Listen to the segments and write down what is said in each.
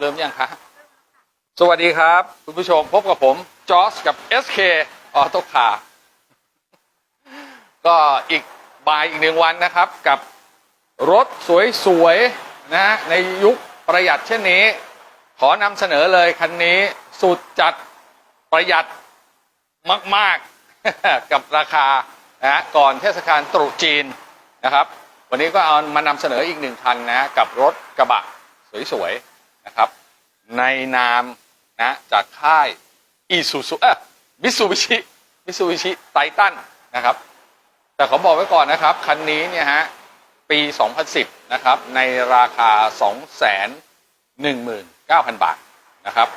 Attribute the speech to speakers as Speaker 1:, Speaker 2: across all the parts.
Speaker 1: เริ่มยังคะ สวัสดีครับ คุณผู้ชมพบกับผม จอสกับ SK ออโตคาก็อีกบ่ายอีกหนึ่งวันนะครับ กับรถสวยๆนะในยุคประหยัดเช่นนี้ ขอนำเสนอเลยคันนี้สุดจัดประหยัดมาก ๆ กับราคานะฮะก่อนเทศกาลตรุษจีนนะครับ วันนี้ก็เอามานำเสนออีกหนึ่งคันนะ กับรถกระบะสวย ๆ นะครับ ในนามนะจากค่ายอีซูซูเออมิซูบิชิมิซูบิชิไททันนะครับ แต่ขอบอกไว้ก่อนนะครับ คันนี้เนี่ยฮะ ปี 2010 นะครับ ในราคา 219,000 บาทนะครับ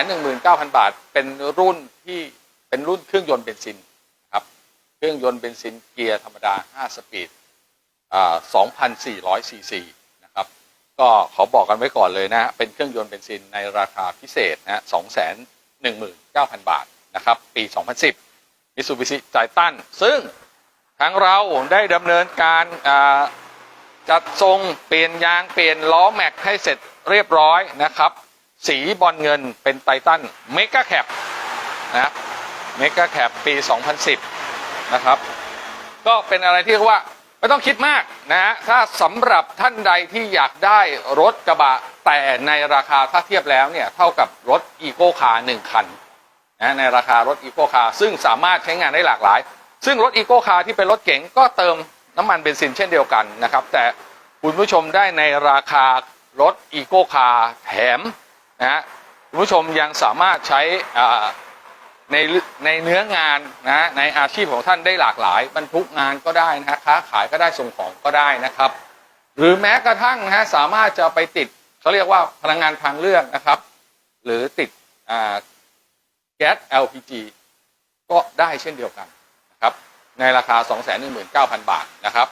Speaker 1: 219,000 บาทเป็นรุ่นที่เป็นรุ่นเครื่องยนต์เบนซินครับ เครื่องยนต์เบนซินเกียร์ธรรมดา 5 สปีดอ่า2,400 ซีซี ก็ขอบอกกันไว้ก่อนเลยนะ เป็นเครื่องยนต์เบนซินในราคาพิเศษนะ219,000บาทนะครับ ปี 2010มิตซูบิชิไ i ตัน ซึ่งทางเราได้ดำเนินการจัดทรงเปลี่ยนยางเปลี่ยนล้อแม็กให้เสร็จเรียบร้อยนะครับ สีบอลเงินเป็นไททันเมก a แคปนะเมก a แคปปี 2010 นะครับ ก็เป็นอะไรที่เรียกว่า ไม่ต้องคิดมากนะฮะถ้าสำหรับท่านใดที่อยากได้รถกระบะแต่ในราคาถ้าเทียบแล้วเนี่ยเท่ากับรถอีโก้คาร์หนึ่งคันนะในราคารถอีโก้คาร์ซึ่งสามารถใช้งานได้หลากหลาย ซึ่งรถอีโก้คาร์ที่เป็นรถเก๋งก็เติมน้ำมันเบนซินเช่นเดียวกันนะครับ แต่คุณผู้ชมได้ในราคารถอีโก้คาร์แถมนะฮะคุณผู้ชมยังสามารถใช้อ่า ในในเนื้องานนะในอาชีพของท่านได้หลากหลาย บรรทุกงานก็ได้นะฮะค้าขายก็ได้ส่งของก็ได้นะครับ หรือแม้กระทั่งนะฮะสามารถจะไปติดเขาเรียกว่าพลังงานทางเลือกนะครับ หรือติดอ่าแก๊ส LPG ก็ได้เช่นเดียวกันนะครับ ในราคา 219,000 บาทนะครับ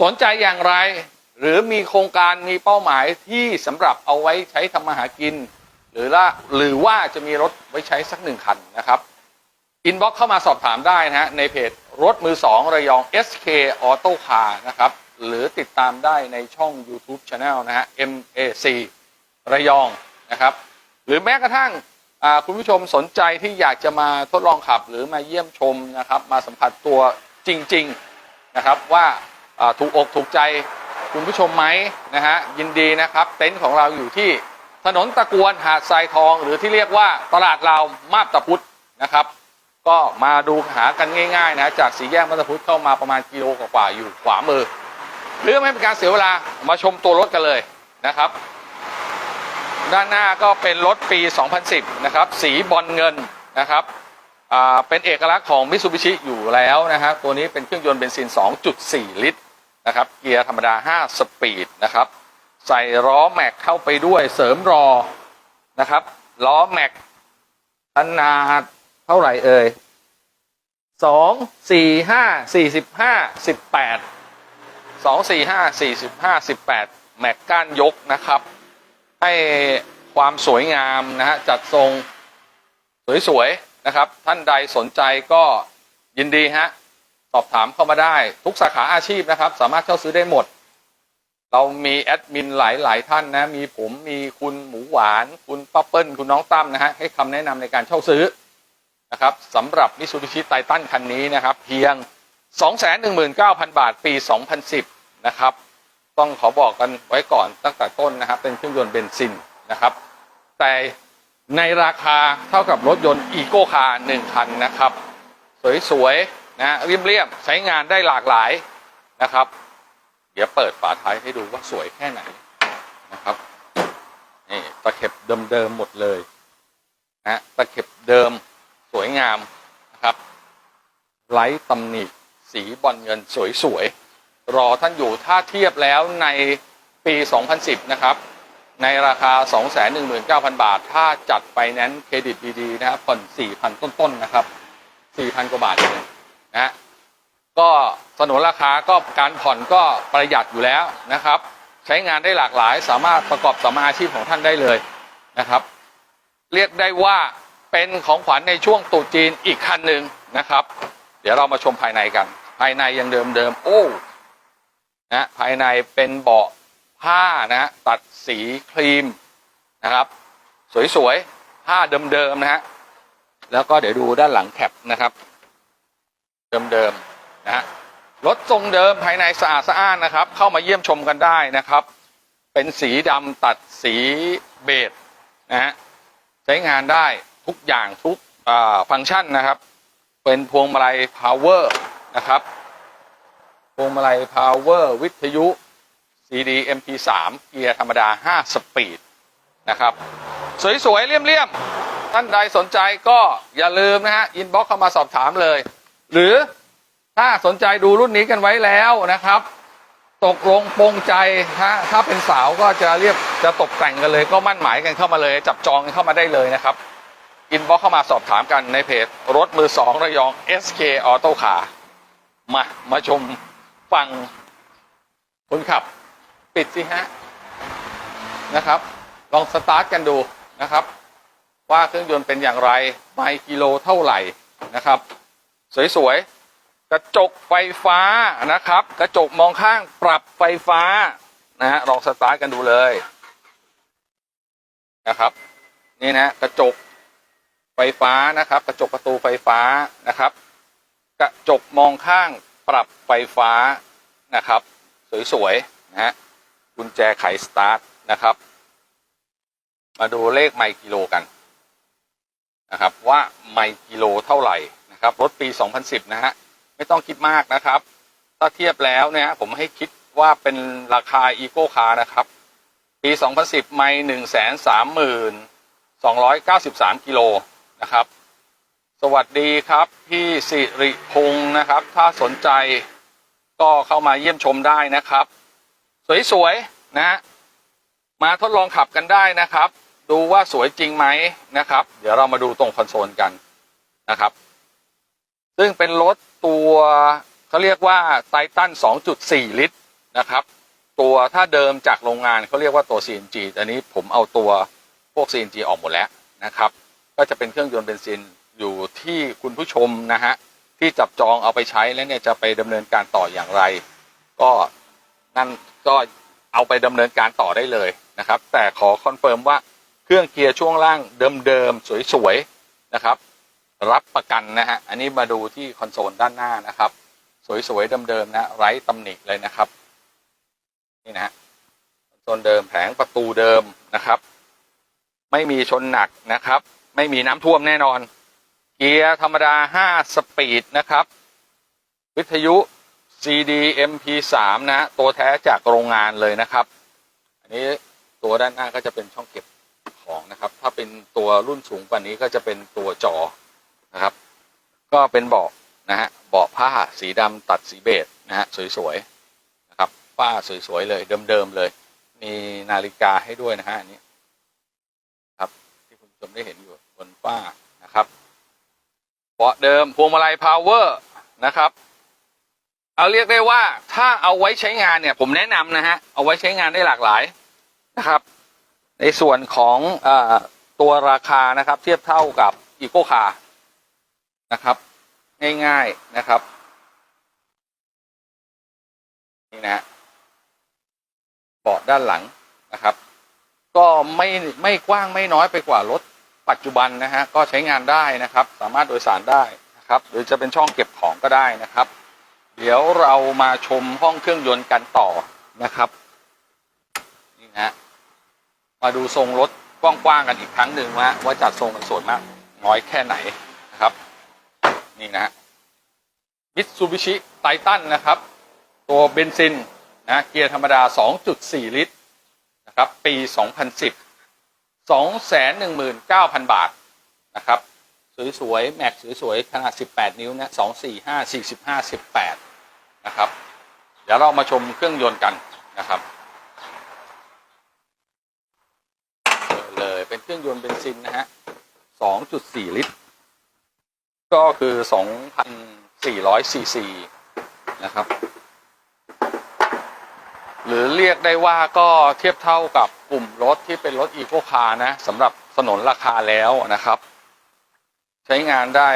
Speaker 1: สนใจอย่างไรหรือมีโครงการมีเป้าหมายที่สำหรับเอาไว้ใช้ทำมาหากิน หรือละหรือว่าจะมีรถไว้ใช้สักหนึ่งคันนะครับอินบ็อกเข้ามาสอบถามได้นะฮะในเพจรถมือสองระยอง SK Auto Car นะครับ หรือติดตามได้ในช่อง YouTube Channel นะฮะ MAC ระยองนะครับ หรือแม้กระทั่งคุณผู้ชมสนใจที่อยากจะมาทดลองขับหรือมาเยี่ยมชมนะครับ มาสัมผัสตัวจริง ๆนะครับว่าอ่าถูกอกถูกใจคุณผู้ชมไหมนะฮะยินดีนะครับ เต็นท์ของเราอยู่ที่ ถนนตะกวนหาดทรายทอง หรือที่เรียกว่าตลาดลาวมาบตะพุธนะครับ ก็มาดูหากันง่ายๆนะจากสีแยกมาบตะพุธเข้ามาประมาณกิโลกว่าๆอยู่ขวามือเพื่อไม่ให้เป็นการเสียเวลามาชมตัวรถกันเลยนะครับ ด้านหน้าก็เป็นรถปี 2010 นะครับ สีบอลเงินนะครับเป็นเอกลักษณ์ของมิ t ซูบิชิอยู่แล้วนะครับตัวนี้เป็นเครื่องยนต์เบนซิน 2.4 ลิตรนะครับเกียร์ธรรมดา 5 สปีดนะครับ ใส่ล้อแม็กเข้าไปด้วยเสริมรอนะครับล้อแม็กขนาดเท่าไหร่เอ่ยสองสี่ห้าสี่สิบห้าสิบแปดสองสี่ห้าสี่สิบห้าสิบแปดแม็กก้านยกนะครับ ให้ความสวยงามนะฮะจัดทรงสวยๆนะครับ ท่านใดสนใจก็ยินดีฮะสอบถามเข้ามาได้ทุกสาขาอาชีพนะครับ สามารถเข้าซื้อได้หมด เรามีแอดมินหลายหลายท่านนะ มีผมมีคุณหมูหวาน คุณป้าเปิ้ล คุณน้องตั้มนะฮะ ให้คำแนะนำในการเช่าซื้อนะครับสำหรับมิ t ูบิชิไททันคันนี้นะครับ เพียง 219,000 บาทปี 2010 นะครับ ต้องขอบอกกันไว้ก่อนตั้งแต่ต้นนะครับ เป็นเครื่องยนต์เบนซินนะครับ แต่ในราคาเท่ากับรถยนต์อีโก้คาร์หนึ่งคันนะครับ สวยๆนะเรียบๆใช้งานได้หลากหลายนะครับ เดี๋ยวเปิดฝาท้ายให้ดูว่าสวยแค่ไหนนะครับนี่ตะเข็บเดิมๆหมดเลยนะตะเข็บเดิมสวยงามนะครับไร้ตำหนิสีบอลเงินสวยๆรอท่านอยู่ถ้าเทียบแล้วในปี 2010 นะครับ ในราคา 219,000 บาท ถ้าจัดไปนั้นเครดิตดี ๆ นะครับผ่อน4,000 ต้น ๆ นะครับ 4,000 กว่าบาทเองนะ ก็สนุนราคาก็การผ่อนก็ประหยัดอยู่แล้วนะครับ ใช้งานได้หลากหลายสามารถประกอบสมาอาชีพของท่านได้เลยนะครับ เรียกได้ว่าเป็นของขวัญในช่วงตรุษจีนอีกคันหนึ่งนะครับ เดี๋ยวเรามาชมภายในกัน ภายในยังเดิมเดิมโอ้นะภายในเป็นเบาะผ้านะตัดสีครีมนะครับ สวยๆผ้าเดิมๆนะฮะแล้วก็เดี๋ยวดูด้านหลังแคปนะครับ เดิมๆ นะฮะรถทรงเดิมภายในสะอาดสะอ้านนะครับ เข้ามาเยี่ยมชมกันได้นะครับ เป็นสีดำตัดสีเบจนะฮะใช้งานได้ทุกอย่างทุกฟังก์ชันนะครับ เป็นพวงมาลัย power นะครับ พวงมาลัย power วิทยุ CD MP3 เกียร์ธรรมดา 5 สปีดนะครับ สวยๆ เลี่ยมๆ ท่านใดสนใจก็อย่าลืมนะฮะ อินบ็อกเข้ามาสอบถามเลย หรือ ถ้าสนใจดูรุ่นนี้กันไว้แล้วนะครับ ตกลงปรงใจฮะถ้าเป็นสาวก็จะเรียกจะตกแต่งกันเลย ก็มั่นหมายกันเข้ามาเลย จับจองกันเข้ามาได้เลยนะครับอินบ็อกเข้ามาสอบถามกันในเพจ รถมือสองระยอง SK Auto Car มา มาชมฟังคนขับ ปิดสิฮะ นะครับ ลองสตาร์ทกันดูนะครับ ว่าเครื่องยนต์เป็นอย่างไรไมล์กิโลเท่าไหร่นะครับ สวย ๆ ระจกไฟฟ้านะครับ กระจกมองข้างปรับไฟฟ้านะฮะลองสตาร์ทกันดูเลยนะครับ นี่นะกระจกไฟฟ้านะครับ กระจกประตูไฟฟ้านะครับ กระจกมองข้างปรับไฟฟ้านะครับ สวยๆนะฮะกุญแจไขสตาร์ทนะครับ มาดูเลขไมล์กิโลกันนะครับ ว่าไมล์กิโลเท่าไหร่นะครับรถปี 2010 นะฮะ ไม่ต้องคิดมากนะครับ ถ้าเทียบแล้วเนี่ยผมให้คิดว่าเป็นราคาอีโก้คาร์นะครับ ปี 2010 ไมล์133,293 กิโลนะครับ สวัสดีครับพี่สิริพงศ์นะครับ ถ้าสนใจก็เข้ามาเยี่ยมชมได้นะครับ สวยๆนะมาทดลองขับกันได้นะครับ ดูว่าสวยจริงไหมนะครับ เดี๋ยวเรามาดูตรงคอนโซลกันนะครับ ซึ่งเป็นรถตัวเขาเรียกว่าไททัน2.4 ลิตรนะครับ ตัวถ้าเดิมจากโรงงานเขาเรียกว่าตัว CNG แต่นี้ผมเอาตัวพวก CNG ออกหมดแล้วนะครับ ก็จะเป็นเครื่องยนต์เบนซินอยู่ที่คุณผู้ชมนะฮะที่จับจองเอาไปใช้แล้วเนี่ยจะไปดำเนินการต่ออย่างไร ก็นั่นก็เอาไปดำเนินการต่อได้เลยนะครับ แต่ขอคอนเฟิร์มว่าเครื่องเกียร์ช่วงล่างเดิมๆสวยๆนะครับ รับประกันนะฮะ อันนี้มาดูที่คอนโซลด้านหน้านะครับ สวยๆเดิมๆนะ ไร้ตำหนิเลยนะครับ นี่นะฮะคอนโซลเดิมแผงประตูเดิมนะครับ ไม่มีชนหนักนะครับ ไม่มีน้ำท่วมแน่นอน เกียร์ธรรมดา 5 สปีดนะครับ วิทยุ CD MP3 นะ ตัวแท้จากโรงงานเลยนะครับ อันนี้ตัวด้านหน้าก็จะเป็นช่องเก็บของนะครับ ถ้าเป็นตัวรุ่นสูงกว่านี้ก็จะเป็นตัวจอ นะครับ ก็เป็นเบาะนะฮะเบาะผ้าสีดำตัดสีเบจนะฮะสวยๆนะครับฝ้าสวยๆเลยเดิมๆเลย มีนาฬิกาให้ด้วยนะฮะอันนี้ครับที่คุณผู้ชมได้เห็นอยู่บนฝ้านะครับเบาะเดิมพวงมาลัยพาวเวอร์นะครับเอาเรียกได้ว่าถ้าเอาไว้ใช้งานเนี่ยผมแนะนำนะฮะเอาไว้ใช้งานได้หลากหลายนะครับ ในส่วนของอตัวราคานะครับ เทียบเท่ากับอีโ c คาร์ นะครับ ง่ายๆนะครับ นี่นะฮะเบาะด้านหลังนะครับ ก็ไม่ไม่กว้างไม่น้อยไปกว่ารถปัจจุบันนะฮะก็ใช้งานได้นะครับ สามารถโดยสารได้นะครับ หรือจะเป็นช่องเก็บของก็ได้นะครับ เดี๋ยวเรามาชมห้องเครื่องยนต์กันต่อนะครับนี่นะฮะมาดูทรงรถกว้างๆกันอีกครั้งหนึ่งว่าว่าจัดทรงกันสวยมากน้อยแค่ไหนนะครับ นี่นะฮะมิตซูบิชิไททันนะครับ ตัวเบนซินนะเกียร์ธรรมดา 2.4 ลิตรนะครับ ปี 2010 219,000 บาทนะครับ สวยๆ แม็กสวยๆ ขนาด 18 นิ้วนะ245 45 18 นะครับ เดี๋ยวเรามาชมเครื่องยนต์กันนะครับเปิดเลยเป็นเครื่องยนต์เบนซินนะฮะ 2.4 ลิตร ก็คือ2,400ซีซีนะครับ หรือเรียกได้ว่าก็เทียบเท่ากับกลุ่มรถที่เป็นรถอีโคคาร์นะสำหรับสนนราคาแล้วนะครับ ใช้งานได้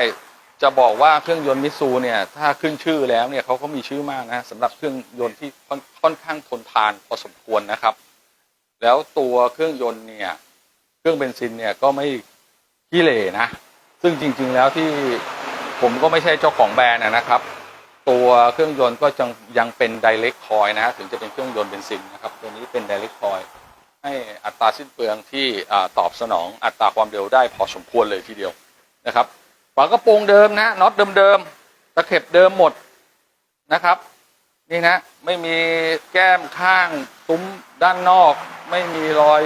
Speaker 1: จะบอกว่าเครื่องยนต์มิซูเนี่ยถ้าขึ้นชื่อแล้วเนี่ยเขาก็มีชื่อมากนะสำหรับเครื่องยนต์ที่ค่อนอนข้างทนทานพอสมควรนะครับ แล้วตัวเครื่องยนต์เนี่ย เครื่องเบนซินเนี่ยก็ไม่ขี้เหร่นะ ซึ่งจริง ๆ แล้วที่ผมก็ไม่ใช่เจ้าของแบรนด์นะครับ ตัวเครื่องยนต์ก็ยังยังเป็น direct coil นะฮะถึงจะเป็นเครื่องยนต์เบนซินนะครับ ตัวนี้เป็น direct coil ให้อัตราสิ้นเปลืองที่ตอบสนองอัตราความเร็วได้พอสมควรเลยทีเดียวนะครับฝากระโปรงเดิมนะน็อตเดิมๆตะเข็บเดิมหมดนะครับ นี่นะไม่มีแก้มข้างซุ้มด้านนอก ไม่มีรอย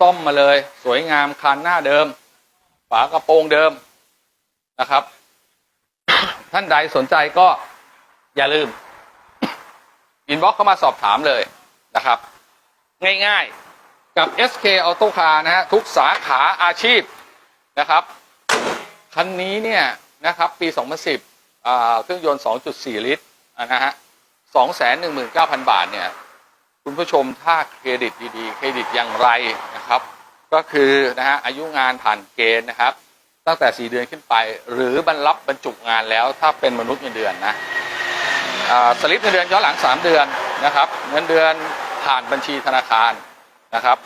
Speaker 1: ซ่อมมาเลย สวยงามคันหน้าเดิม ฝากระโปรงเดิมนะครับ ท่านใดสนใจก็อย่าลืม อินบ็อกเข้ามาสอบถามเลยนะครับ ง่ายๆกับ SK Auto Car นะฮะทุกสาขาอาชีพนะครับ คันนี้เนี่ยนะครับปี 2010 เครื่องยนต์ 2.4 ลิตรอะนะฮะ219,000 บาทเนี่ย คุณผู้ชมถ้าเครดิตดีๆ เครดิตอย่างไรนะครับ ก็คือนะฮะอายุงานผ่านเกณฑ์นะครับ ตั้งแต่ 4 เดือนขึ้นไป หรือบรรลับบรรจุงานแล้วถ้าเป็นมนุษย์เงินเดือนนะสลิปเงินเดือนย้อนหลัง 3 เดือนนะครับเงินเดือนผ่านบัญชีธนาคารนะครับ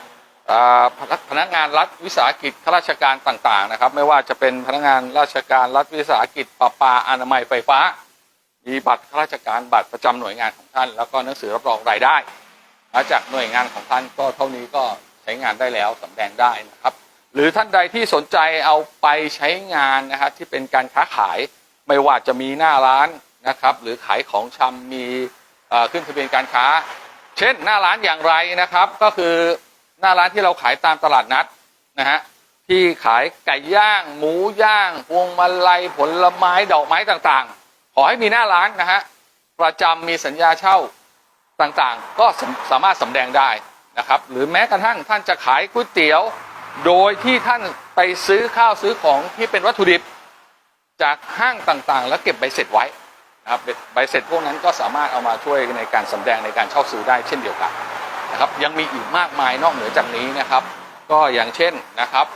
Speaker 1: พนักพนักงานรัฐวิสาหกิจข้าราชการต่างๆนะครับ ไม่ว่าจะเป็นพนักงานราชการรัฐวิสาหกิจประปาอนามัยไฟฟ้า มีบัตรข้าราชการบัตรประจำหน่วยงานของท่าน แล้วก็หนังสือรับรองรายได้มาจากหน่วยงานของท่านก็เท่านี้ก็ ใช้งานได้แล้วสำแดงได้นะครับ หรือท่านใดที่สนใจเอาไปใช้งานนะครับที่เป็นการค้าขายไม่ว่าจะมีหน้าร้านนะครับ หรือขายของชำมีขึ้นทะเบียนการค้า เช่นหน้าร้านอย่างไรนะครับ ก็คือหน้าร้านที่เราขายตามตลาดนัดนะฮะที่ขายไก่ย่าง หมูย่างพวงมาลัยผลไม้ดอกไม้ต่างๆ ขอให้มีหน้าร้านนะฮะประจำมีสัญญาเช่าต่างๆ ก็สามสามารถสำแดงได้ นะครับ หรือแม้กระทั่งท่านจะขายก๋วยเตี๋ยว โดยที่ท่านไปซื้อข้าวซื้อของที่เป็นวัตถุดิบจากห้างต่างๆ แล้วเก็บใบเสร็จไว้นะครับใบเสร็จพวกนั้นก็สามารถเอามาช่วยในการสำแดงในการเช่าซื้อได้เช่นเดียวกันนะครับ ยังมีอีกมากมายนอกเหนือจากนี้นะครับ ก็อย่างเช่นนะครับ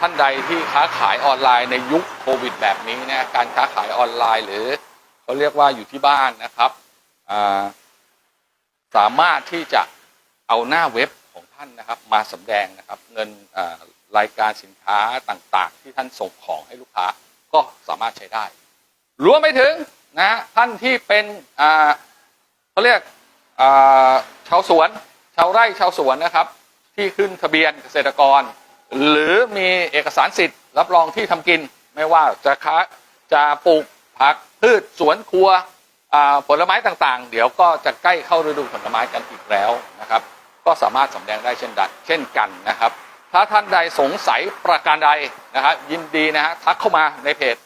Speaker 1: ท่านใดที่ค้าขายออนไลน์ในยุคโควิด แบบนี้นะการค้าขายออนไลน์ หรือเขาเรียกว่าอยู่ที่บ้านนะครับสามารถที่จะ เอาหน้าเว็บของท่านนะครับ มาสำแดงนะครับ เงินรายการสินค้าต่างๆ ที่ท่านส่งของให้ลูกค้าก็สามารถใช้ได้รวมไปถึงนะท่านที่เป็นเขาเรียกชาวสวน ชาวไร่ชาวสวนนะครับ ที่ขึ้นทะเบียนเกษตรกร หรือมีเอกสารสิทธิ์ รับรองที่ทำกิน ไม่ว่าจะค้าจะปลูกผักพืชสวนครัวผลไม้ต่างๆ เดี๋ยวก็จะใกล้เข้าฤดูผลไม้กันอีกแล้วนะครับ ก็สามารถสำแดงได้เช่นดันเช่นกันนะครับ ถ้าท่านใดสงสัยประการใดนะครับยินดีนะฮะทักเข้ามาในเพจ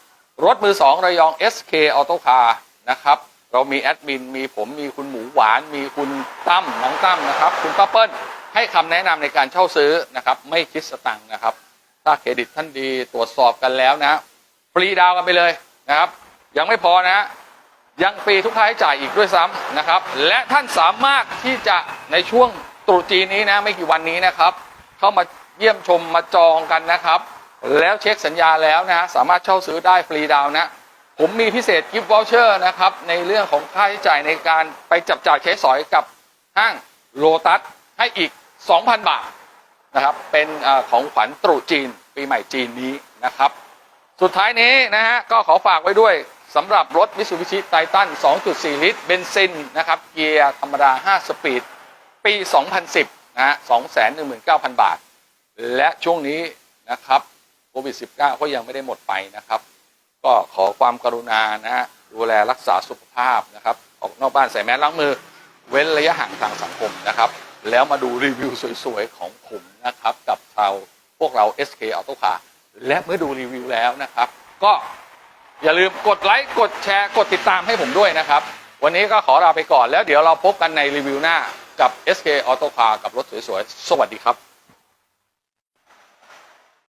Speaker 1: รถมือสองระยอง SK Auto Car นะครับเรามีแอดมินมีผมมีคุณหมูหวาน มีคุณตั้มน้องตั้มนะครับ คุณป้าเปิ้ลให้คำแนะนำในการเช่าซื้อนะครับ ไม่คิดสตังค์นะครับ ถ้าเครดิตท่านดีตรวจสอบกันแล้วนะฟรีดาวกันไปเลยนะครับ ยังไม่พอนะยังฟรีทุกค่าใช้จ่ายอีกด้วยซ้ำนะครับ และท่านสามารถที่จะในช่วง ตรุษจีนนี้นะไม่กี่วันนี้นะครับ เข้ามาเยี่ยมชมมาจองกันนะครับ แล้วเช็คสัญญาแล้วนะฮะสามารถเช่าซื้อได้ฟรีดาวน์นะ ผมมีพิเศษกิฟต์วอลเชอร์นะครับ ในเรื่องของค่าใช้จ่ายในการไปจับจ่ายใช้สอยกับห้างโลตัสให้อีก 2,000 บาทนะครับ เป็นอของขวัญตรุษจีน ปีใหม่จีนนี้นะครับ สุดท้ายนี้นะฮะก็ขอฝากไว้ด้วยสำหรับรถ Mitsubishi Titan 2.4 ลิตรเบนซินนะครับ เกียร์ธรรมดา 5 สปีด ปี 2010 นะฮะ219,000 บาท และช่วงนี้นะครับโควิด -19 ก็ยังไม่ได้หมดไปนะครับ ก็ขอความกรุณานะฮะดูแลรักษาสุขภาพนะครับออกนอกบ้านใส่แมสล้างมือ เว้นระยะห่างทางสังคมนะครับ แล้วมาดูรีวิวสวยๆ ของผมนะครับกับชาวพวกเรา SK Auto Car และเมื่อดูรีวิวแล้วนะครับ ก็อย่าลืมกดไลค์กดแชร์กดติดตามให้ผมด้วยนะครับ วันนี้ก็ขอลาไปก่อนแล้วเดี๋ยวเราพบกันในรีวิวหน้า กับ SK Auto Car กับรถสวยๆ สวัสดีครับ